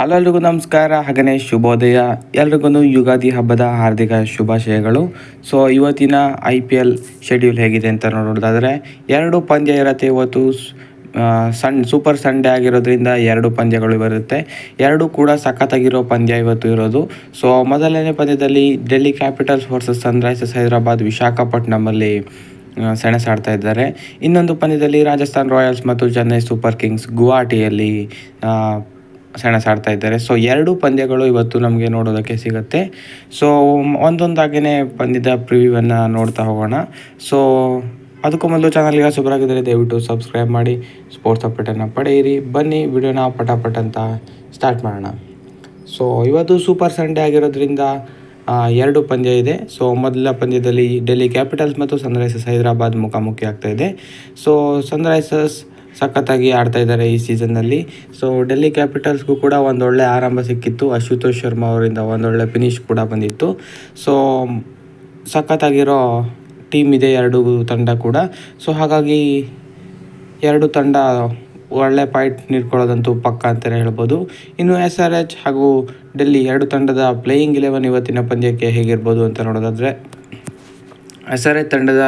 Hello ನಮಸ್ಕಾರ ಹಾಗೆಯೇ ಶುಭೋದಯ. ಎಲ್ರಿಗೂ ಯುಗಾದಿ ಹಬ್ಬದ ಹಾರ್ದಿಕ ಶುಭಾಶಯಗಳು. ಸೊ ಇವತ್ತಿನ ಐ ಪಿ ಎಲ್ ಶೆಡ್ಯೂಲ್ ಹೇಗಿದೆ ಅಂತ ನೋಡೋದಾದರೆ, ಎರಡು ಪಂದ್ಯ ಇರುತ್ತೆ ಇವತ್ತು. ಸಣ್ ಸೂಪರ್ ಸಂಡೇ ಆಗಿರೋದ್ರಿಂದ ಎರಡು ಪಂದ್ಯಗಳು ಬರುತ್ತೆ. ಎರಡು ಕೂಡ ಸಖತ್ತಾಗಿರೋ ಪಂದ್ಯ ಇವತ್ತು ಇರೋದು. ಸೊ ಮೊದಲನೇ ಪಂದ್ಯದಲ್ಲಿ Delhi Capitals versus Sunrisers Hyderabad ವಿಶಾಖಪಟ್ಟಣಮಲ್ಲಿ ಸೆಣಸಾಡ್ತಾ ಇದ್ದಾರೆ. ಇನ್ನೊಂದು ಪಂದ್ಯದಲ್ಲಿ ರಾಜಸ್ಥಾನ್ ರಾಯಲ್ಸ್ ಮತ್ತು ಚೆನ್ನೈ ಸೂಪರ್ ಕಿಂಗ್ಸ್ ಗುವಾಹಟಿಯಲ್ಲಿ ಸೆಣಸಾಡ್ತಾ ಇದ್ದಾರೆ ಸೊ ಎರಡು ಪಂದ್ಯಗಳು ಇವತ್ತು ನಮಗೆ ನೋಡೋದಕ್ಕೆ ಸಿಗುತ್ತೆ. ಸೊ ಒಂದೊಂದಾಗೇ ಪಂದ್ಯದ ಪ್ರಿವ್ಯೂವನ್ನು ನೋಡ್ತಾ ಹೋಗೋಣ. ಸೊ ಅದಕ್ಕೂ ಮೊದಲು ಚಾನಲ್ಗೆ ಸುಬ್ರಾಗಿದ್ದರೆ ದಯವಿಟ್ಟು ಸಬ್ಸ್ಕ್ರೈಬ್ ಮಾಡಿ, ಸ್ಪೋರ್ಟ್ಸ್ ಅಪ್ಡೇಟನ್ನು ಪಡೆಯಿರಿ. ಬನ್ನಿ, ವಿಡಿಯೋನ ಪಟಾಪಟ್ ಅಂತ ಸ್ಟಾರ್ಟ್ ಮಾಡೋಣ. ಸೊ ಇವತ್ತು ಸೂಪರ್ ಸಂಡೇ ಆಗಿರೋದ್ರಿಂದ ಎರಡು ಪಂದ್ಯ ಇದೆ. ಸೊ ಮೊದಲ ಪಂದ್ಯದಲ್ಲಿ ಡೆಲ್ಲಿ ಕ್ಯಾಪಿಟಲ್ಸ್ ಮತ್ತು ಸನ್ರೈಸರ್ಸ್ ಹೈದರಾಬಾದ್ ಮುಖಾಮುಖಿ ಆಗ್ತಾ ಇದೆ. ಸೊ ಸನ್ರೈಸರ್ಸ್ ಸಖತ್ತಾಗಿ ಆಡ್ತಾ ಇದ್ದಾರೆ ಈ ಸೀಸನ್ನಲ್ಲಿ. ಸೊ ಡೆಲ್ಲಿ ಕ್ಯಾಪಿಟಲ್ಸ್ಗೂ ಕೂಡ ಒಂದೊಳ್ಳೆ ಆರಂಭ ಸಿಕ್ಕಿತ್ತು. ಅಶುತೋಷ್ ಶರ್ಮಾ ಅವರಿಂದ ಒಂದೊಳ್ಳೆ ಫಿನಿಶ್ ಕೂಡ ಬಂದಿತ್ತು. ಸೊ ಸಖತ್ತಾಗಿರೋ ಟೀಮ್ ಇದೆ ಎರಡು ತಂಡ ಕೂಡ. ಸೊ ಹಾಗಾಗಿ ಎರಡು ತಂಡ ಒಳ್ಳೆ ಪಾಯಿಂಟ್ ನೀಡ್ಕೊಳ್ಳೋದಂತೂ ಪಕ್ಕ ಅಂತಲೇ ಹೇಳ್ಬೋದು. ಇನ್ನು ಎಸ್ ಆರ್ ಎಚ್ ಹಾಗೂ ಡೆಲ್ಲಿ ಎರಡು ತಂಡದ ಪ್ಲೇಯಿಂಗ್ ಇಲೆವೆನ್ ಇವತ್ತಿನ ಪಂದ್ಯಕ್ಕೆ ಹೇಗಿರ್ಬೋದು ಅಂತ ನೋಡೋದಾದರೆ ಎಸ್ ಆರ್ ಎಚ್ ತಂಡದ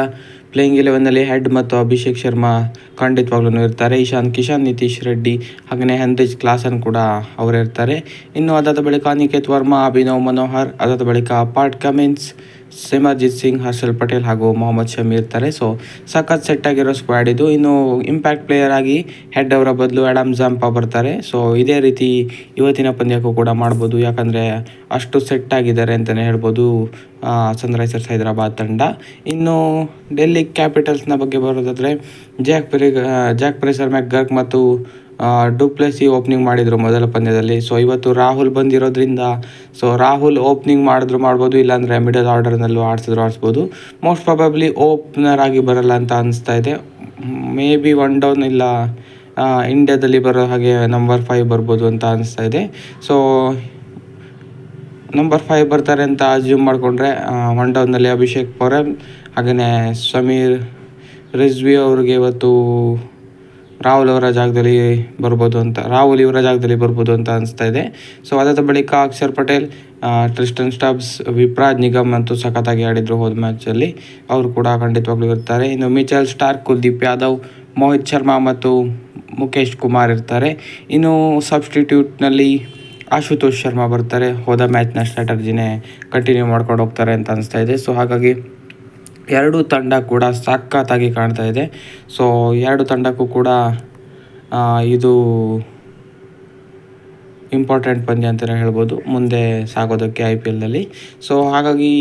ಪ್ಲೇಯಿಂಗ್ ಇಲೆವೆನ್ನಲ್ಲಿ ಹೆಡ್ ಮತ್ತು ಅಭಿಷೇಕ್ ಶರ್ಮಾ ಖಂಡಿತವಾಗ್ಲೂ ಇರ್ತಾರೆ. ಇಶಾನ್ ಕಿಶಾನ್, ನಿತೀಶ್ ರೆಡ್ಡಿ ಹಾಗೆಯೇ ಹೆನ್ರಿಜ್ ಕ್ಲಾಸನ್ ಕೂಡ ಅವರಿರ್ತಾರೆ. ಇನ್ನು ಅದಾದ ಬಳಿಕ ಅನಿಕೇತ್ ವರ್ಮಾ, ಅಭಿನವ್ ಮನೋಹರ್, ಅದಾದ ಬಳಿಕ ಪಾಟ್ ಕಮಿನ್ಸ್ ಸಿಮರ್ಜಿತ್ ಸಿಂಗ್, ಹರ್ಷಲ್ ಪಟೇಲ್ ಹಾಗೂ ಮೊಹಮ್ಮದ್ ಶಮಿ ಇರ್ತಾರೆ. ಸೊ ಸಖತ್ ಸೆಟ್ ಆಗಿರೋ ಸ್ಕ್ವಾಡ್ ಇದು. ಇನ್ನು ಇಂಪ್ಯಾಕ್ಟ್ ಪ್ಲೇಯರ್ ಆಗಿ ಹೆಡ್ ಅವರ ಬದಲು ಆಡಮ್ ಜಾಂಪಾ ಬರ್ತಾರೆ. ಸೊ ಇದೇ ರೀತಿ ಇವತ್ತಿನ ಪಂದ್ಯಕ್ಕೂ ಕೂಡ ಮಾಡ್ಬೋದು. ಯಾಕಂದರೆ ಅಷ್ಟು ಸೆಟ್ ಆಗಿದ್ದಾರೆ ಅಂತಲೇ ಹೇಳ್ಬೋದು ಸನ್ರೈಸರ್ಸ್ ಹೈದರಾಬಾದ್ ತಂಡ. ಇನ್ನು ಡೆಲ್ಲಿ ಕ್ಯಾಪಿಟಲ್ಸ್ನ ಬಗ್ಗೆ ಬರೋದಾದರೆ ಜಾಕ್ ಪ್ರಿ ಜಾಕ್ ಪ್ರೆಸರ್ ಮ್ಯಾಕ್ಗರ್ಕ್ ಮತ್ತು ಡುಪ್ಲೆಸಿ ಓಪನಿಂಗ್ ಮಾಡಿದರು ಮೊದಲ ಪಂದ್ಯದಲ್ಲಿ. ಸೊ ಇವತ್ತು ರಾಹುಲ್ ಬಂದಿರೋದ್ರಿಂದ ಸೊ ರಾಹುಲ್ ಓಪನಿಂಗ್ ಮಾಡಿದ್ರು ಮಾಡ್ಬೋದು, ಇಲ್ಲಾಂದರೆ ಮಿಡಲ್ ಆರ್ಡರ್ನಲ್ಲೂ ಆಡಿಸಿದ್ರು ಆಡಿಸ್ಬೋದು. ಮೋಸ್ಟ್ ಪ್ರಾಬಬ್ಲಿ ಓಪನರ್ ಆಗಿ ಬರಲ್ಲ ಅಂತ ಅನಿಸ್ತಾ ಇದೆ. ಮೇ ಬಿ ಒನ್ ಡೌನ್ ಇಲ್ಲ ಇಂಡ್ಯಾದಲ್ಲಿ ಬರೋ ಹಾಗೆ ನಂಬರ್ ಫೈವ್ ಬರ್ಬೋದು ಅಂತ ಅನಿಸ್ತಾ ಇದೆ. ಸೊ ನಂಬರ್ ಫೈವ್ ಬರ್ತಾರೆ ಅಂತ ಅಸ್ಯೂಮ್ ಮಾಡಿಕೊಂಡ್ರೆ ಒನ್ ಡೌನ್ನಲ್ಲಿ ಅಭಿಷೇಕ್ ಪೊರಮ್ ಹಾಗೆಯೇ ಸಮೀರ್ ರಿಜ್ವಿ ಅವ್ರಿಗೆ ಇವತ್ತು ರಾಹುಲ್ ಅವರ ಜಾಗದಲ್ಲಿ ಬರ್ಬೋದು ಅಂತ, ರಾಹುಲ್ ಇವರ ಜಾಗದಲ್ಲಿ ಬರ್ಬೋದು ಅಂತ ಅನಿಸ್ತಾ ಇದೆ. ಸೊ ಅದಾದ ಬಳಿಕ ಅಕ್ಷರ್ ಪಟೇಲ್ ಟ್ರಿಸ್ಟನ್ ಸ್ಟಾಬ್ಸ್ ವಿಪ್ರಾಜ್ ನಿಗಮ್ ಅಂತೂ ಸಖತ್ತಾಗಿ ಆಡಿದ್ರು ಹೋದ ಮ್ಯಾಚಲ್ಲಿ ಅವರು ಕೂಡ ಖಂಡಿತವಾಗ್ಲೂ ಇರ್ತಾರೆ. ಇನ್ನು ಮಿಚಲ್ ಸ್ಟಾರ್ ಕುಲ್ದೀಪ್ ಯಾದವ್, ಮೋಹಿತ್ ಶರ್ಮಾ ಮತ್ತು ಮುಖೇಶ್ ಕುಮಾರ್ ಇರ್ತಾರೆ. ಇನ್ನು ಸಬ್ಸ್ಟಿಟ್ಯೂಟ್ನಲ್ಲಿ ಆಶುತೋಷ್ ಶರ್ಮಾ ಬರ್ತಾರೆ. ಹೋದ ಮ್ಯಾಚ್ನ ಸ್ಟ್ರಾಟಜಿನೇ ಕಂಟಿನ್ಯೂ ಮಾಡ್ಕೊಂಡು ಹೋಗ್ತಾರೆ ಅಂತ ಅನಿಸ್ತಾ ಇದೆ. ಸೊ ಹಾಗಾಗಿ ಎರಡು ತಂಡ ಕೂಡ ಸಖತ್ತಾಗಿ ಕಾಣ್ತಾ ಇದೆ. ಸೊ ಎರಡು ತಂಡಕ್ಕೂ ಕೂಡ ಇದು ಇಂಪಾರ್ಟೆಂಟ್ ಪಂದ್ಯ ಅಂತಲೇ ಹೇಳ್ಬೋದು. ಮುಂದೆ ಸಾಗೋದಕ್ಕೆ ಐ ಪಿ ಎಲ್ನಲ್ಲಿ ಸೊ ಹಾಗಾಗಿ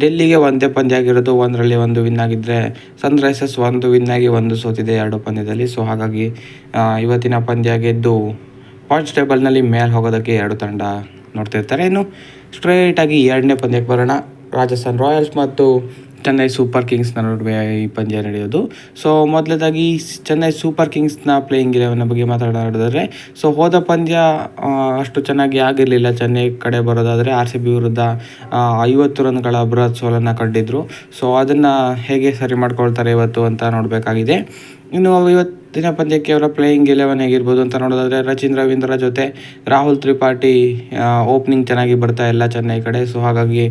ಡೆಲ್ಲಿಗೆ ಒಂದೇ ಪಂದ್ಯ ಆಗಿರೋದು, ಒಂದರಲ್ಲಿ ಒಂದು ವಿನ್ ಆಗಿದ್ದರೆ ಸನ್ರೈಸರ್ಸ್ ಒಂದು ವಿನ್ ಆಗಿ ಒಂದು ಸೋತಿದೆ ಎರಡು ಪಂದ್ಯದಲ್ಲಿ. ಸೊ ಹಾಗಾಗಿ ಇವತ್ತಿನ ಪಂದ್ಯ ಗೆದ್ದು ಪಾಯಿಂಟ್ಸ್ ಟೇಬಲ್ನಲ್ಲಿ ಮೇಲೆ ಹೋಗೋದಕ್ಕೆ ಎರಡು ತಂಡ ನೋಡ್ತಿರ್ತಾರೆ ಇನ್ನು ಸ್ಟ್ರೇಟಾಗಿ ಎರಡನೇ ಪಂದ್ಯಕ್ಕೆ ಬರೋಣ. ರಾಜಸ್ಥಾನ್ ರಾಯಲ್ಸ್ ಮತ್ತು ಚೆನ್ನೈ ಸೂಪರ್ ಕಿಂಗ್ಸ್ನ ನಡುವೆ ಈ ಪಂದ್ಯ ನಡೆಯೋದು. ಸೊ ಮೊದಲದಾಗಿ ಚೆನ್ನೈ ಸೂಪರ್ ಕಿಂಗ್ಸ್ನ ಪ್ಲೇಯಿಂಗ್ ಇಲೆವನ್ನ ಬಗ್ಗೆ ಮಾತಾಡೋದಾದರೆ ಸೊ ಹೋದ ಪಂದ್ಯ ಅಷ್ಟು ಚೆನ್ನಾಗಿ ಆಗಿರಲಿಲ್ಲ. ಚೆನ್ನೈ ಕಡೆ ಬರೋದಾದರೆ ಆರ್ ಸಿ ಬಿ ವಿರುದ್ಧ ಐವತ್ತು ರನ್ಗಳ ಬೃಹತ್ ಸೋಲನ್ನು ಕಂಡಿದ್ರು. ಸೊ ಅದನ್ನು ಹೇಗೆ ಸರಿ ಮಾಡ್ಕೊಳ್ತಾರೆ ಇವತ್ತು ಅಂತ ನೋಡಬೇಕಾಗಿದೆ. ಇನ್ನು ಇವತ್ತಿನ ಪಂದ್ಯಕ್ಕೆ ಅವರ ಪ್ಲೇಯಿಂಗ್ ಇಲೆವನ್ ಆಗಿರ್ಬೋದು ಅಂತ ನೋಡೋದಾದರೆ ರಚಿನ್ ರವೀಂದ್ರ ಜೊತೆ ರಾಹುಲ್ ತ್ರಿಪಾಠಿ ಓಪನಿಂಗ್ ಚೆನ್ನಾಗಿ ಬರ್ತಾ ಇಲ್ಲ ಚೆನ್ನೈ ಕಡೆ. ಸೊ ಹಾಗಾಗಿ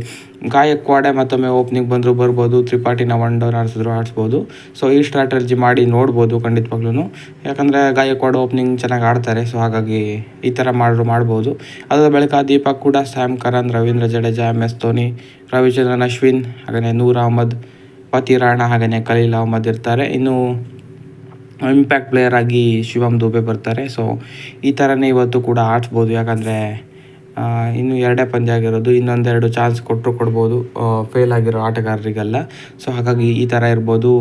ಗಾಯಕ್ವಾಡೆ ಮತ್ತೊಮ್ಮೆ ಓಪನಿಂಗ್ ಬಂದರೂ ಬರ್ಬೋದು. ತ್ರಿಪಾಠಿನ ಒನ್ ಡೌನ್ ಆಡಿಸಿದ್ರು ಆಡಿಸ್ಬೋದು. ಸೊ ಈ ಸ್ಟ್ರಾಟಜಿ ಮಾಡಿ ನೋಡ್ಬೋದು ಖಂಡಿತವಾಗ್ಲೂ ಯಾಕಂದರೆ ಗಾಯಕ್ವಾಡ್ ಓಪನಿಂಗ್ ಚೆನ್ನಾಗಿ ಆಡ್ತಾರೆ. ಸೊ ಹಾಗಾಗಿ ಈ ಥರ ಮಾಡಿದ್ರು ಮಾಡ್ಬೋದು. ಅದರ ಬಳಿಕ ದೀಪಕ್ ಕೂಡ Sam Curran Ravindra Jadeja M S Dhoni Ravichandran, Ashwin ಹಾಗೆಯೇ ನೂರ್ ಅಹಮದ್, ಪತಿ ರಾಣಾ ಹಾಗೆಯೇ ಖಲೀಲ್ ಅಹಮದ್ ಇರ್ತಾರೆ. ಇನ್ನು ಇಂಪ್ಯಾಕ್ಟ್ ಪ್ಲೇಯರ್ ಆಗಿ ಶಿವಮ್ ದುಬೆ ಬರ್ತಾರೆ. ಸೊ ಈ ಥರನೇ ಇವತ್ತು ಕೂಡ ಆಡಿಸ್ಬೋದು. ಯಾಕಂದರೆ ಇನ್ನೂ ಎರಡೇ ಪಂದ್ಯ ಆಗಿರೋದು ಇನ್ನೊಂದೆರಡು ಚಾನ್ಸ್ ಕೊಟ್ಟರು ಕೊಡ್ಬೋದು. ಫೇಲ್ ಆಗಿರೋ ಆಟಗಾರರಿಗೆಲ್ಲ. ಸೊ ಹಾಗಾಗಿ ಈ ಥರ ಇರ್ಬೋದು.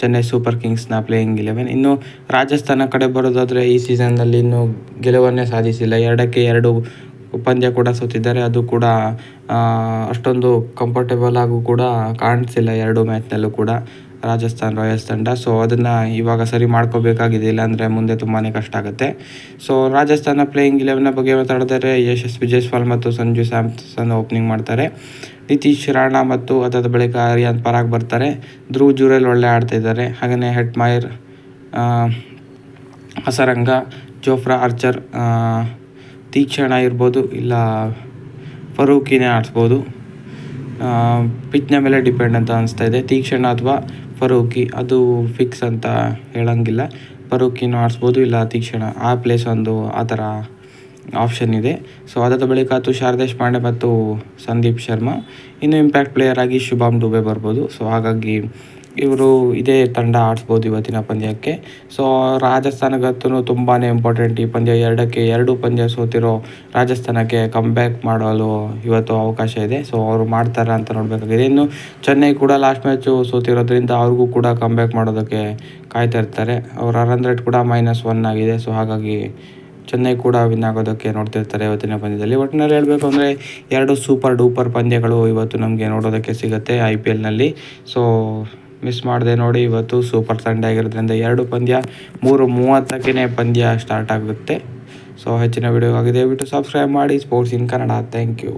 ಚೆನ್ನೈ ಸೂಪರ್ ಕಿಂಗ್ಸ್ನ ಪ್ಲೇಯಿಂಗ್ ಇಲೆವೆನ್ ಇನ್ನು ರಾಜಸ್ಥಾನ ಕಡೆ ಬರೋದಾದರೆ ಈ ಸೀಸನ್ನಲ್ಲಿ ಇನ್ನೂ ಗೆಲುವನ್ನೇ ಸಾಧಿಸಿಲ್ಲ. ಎರಡಕ್ಕೆ ಎರಡು ಪಂದ್ಯ ಕೂಡ ಸೋತಿದ್ದಾರೆ. ಅದು ಕೂಡ ಅಷ್ಟೊಂದು ಕಂಫರ್ಟೇಬಲ್ ಆಗೂ ಕೂಡ ಕಾಣಿಸಿಲ್ಲ ಎರಡು ಮ್ಯಾಚ್ನಲ್ಲೂ ಕೂಡ. ರಾಜಸ್ಥಾನ್ ರಾಯಲ್ಸ್ ತಂಡ. ಸೊ ಅದನ್ನು ಇವಾಗ ಸರಿ ಮಾಡ್ಕೋಬೇಕಾಗಿದೆ. ಇಲ್ಲಾಂದರೆ ಮುಂದೆ ತುಂಬಾ ಕಷ್ಟ ಆಗುತ್ತೆ. ಸೊ ರಾಜಸ್ಥಾನ ಪ್ಲೇಯಿಂಗ್ ಇಲೆವೆನ್ನ ಬಗ್ಗೆ ಮಾತಾಡಿದರೆ ಯಶಸ್ವಿ ಜೈಸ್ವಾಲ್ ಮತ್ತು ಸಂಜು ಸ್ಯಾಮ್ಸನ್ ಓಪನಿಂಗ್ ಮಾಡ್ತಾರೆ. ನಿತೀಶ್ ರಾಣಾ ಮತ್ತು ಅದಾದ ಬಳಿಕ ರಿಯಾನ್ ಪರಾಗ್ ಬರ್ತಾರೆ. ಧ್ರುವ್ ಜುರೆಲ್ ಒಳ್ಳೆ ಆಡ್ತಾ ಇದ್ದಾರೆ. ಹಾಗೆಯೇ ಹೆಟ್ ಮಾಯರ್ ಹಸರಂಗ, ಜೋಫ್ರಾ, ಆರ್ಚರ್ ತೀಕ್ಷಣ ಇರ್ಬೋದು, ಇಲ್ಲ ಫರೂಕಿನೇ ಆಡಿಸ್ಬೋದು. ಪಿಚ್ನ ಮೇಲೆ ಡಿಪೆಂಡ್ ಅಂತ ಅನಿಸ್ತಾ ಇದೆ. ತೀಕ್ಷಣ ಅಥವಾ ಫರೂಕಿ ಅದು ಫಿಕ್ಸ್ ಅಂತ ಹೇಳಂಗಿಲ್ಲ. ಫರೂಕಿನೂ ಆಡಿಸ್ಬೋದು, ಇಲ್ಲ ತೀಕ್ಷಣ. ಆ ಪ್ಲೇಸ್ ಒಂದು ಆ ಥರ ಆಪ್ಷನ್ ಇದೆ. ಸೊ ಅದಾದ ಬಳಿಕ ಶಾರದೇಶ್ ಪಾಂಡೆ ಮತ್ತು ಸಂದೀಪ್ ಶರ್ಮಾ. ಇನ್ನು ಇಂಪ್ಯಾಕ್ಟ್ ಪ್ಲೇಯರ್ ಆಗಿ ಶುಭಮ್ ದುಬೆ ಬರ್ಬೋದು. ಸೊ ಹಾಗಾಗಿ ಇವರು ಇದೇ ತಂಡ ಆಡಿಸ್ಬೋದು ಇವತ್ತಿನ ಪಂದ್ಯಕ್ಕೆ. ಸೊ ರಾಜಸ್ಥಾನಗಂತೂ ತುಂಬಾ ಇಂಪಾರ್ಟೆಂಟ್ ಈ ಪಂದ್ಯ ಎರಡಕ್ಕೆ ಎರಡು ಪಂದ್ಯ ಸೋತಿರೋ ರಾಜಸ್ಥಾನಕ್ಕೆ ಕಮ್ಬ್ಯಾಕ್ ಮಾಡಲು ಇವತ್ತು ಅವಕಾಶ ಇದೆ. ಸೊ ಅವರು ಮಾಡ್ತಾರೆ ಅಂತ ನೋಡಬೇಕಾಗಿದೆ. ಇನ್ನು ಚೆನ್ನೈ ಕೂಡ ಲಾಸ್ಟ್ ಮ್ಯಾಚು ಸೋತಿರೋದ್ರಿಂದ ಅವ್ರಿಗೂ ಕೂಡ ಕಮ್ಬ್ಯಾಕ್ ಮಾಡೋದಕ್ಕೆ ಕಾಯ್ತಾ ಇರ್ತಾರೆ. ಅವರ ರನ್ ರೇಟ್ ಕೂಡ ಮೈನಸ್ ಒನ್ ಆಗಿದೆ. ಸೊ ಹಾಗಾಗಿ ಚೆನ್ನೈ ಕೂಡ ವಿನ್ ಆಗೋದಕ್ಕೆ ನೋಡ್ತಿರ್ತಾರೆ ಇವತ್ತಿನ ಪಂದ್ಯದಲ್ಲಿ. ಒಟ್ಟಿನಲ್ಲಿ ಹೇಳಬೇಕು ಅಂದರೆ ಎರಡು ಸೂಪರ್ ಡೂಪರ್ ಪಂದ್ಯಗಳು ಇವತ್ತು ನಮಗೆ ನೋಡೋದಕ್ಕೆ ಸಿಗುತ್ತೆ ಐ ಪಿ ಎಲ್ನಲ್ಲಿ ಸೊ ಮಿಸ್ ಮಾಡಿದೆ ನೋಡಿ, ಇವತ್ತು ಸೂಪರ್ ಸಂಡೇ ಆಗಿರೋದ್ರಿಂದ ಎರಡು ಪಂದ್ಯ, ಮೂರು ಮೂವತ್ತಕ್ಕೇ ಪಂದ್ಯ ಸ್ಟಾರ್ಟ್ ಆಗುತ್ತೆ. ಸೊ ಹೆಚ್ಚಿನ ವಿಡಿಯೋಗಾಗಿ ದಯವಿಟ್ಟು ಸಬ್ಸ್ಕ್ರೈಬ್ ಮಾಡಿ. Sports in Kannada thank you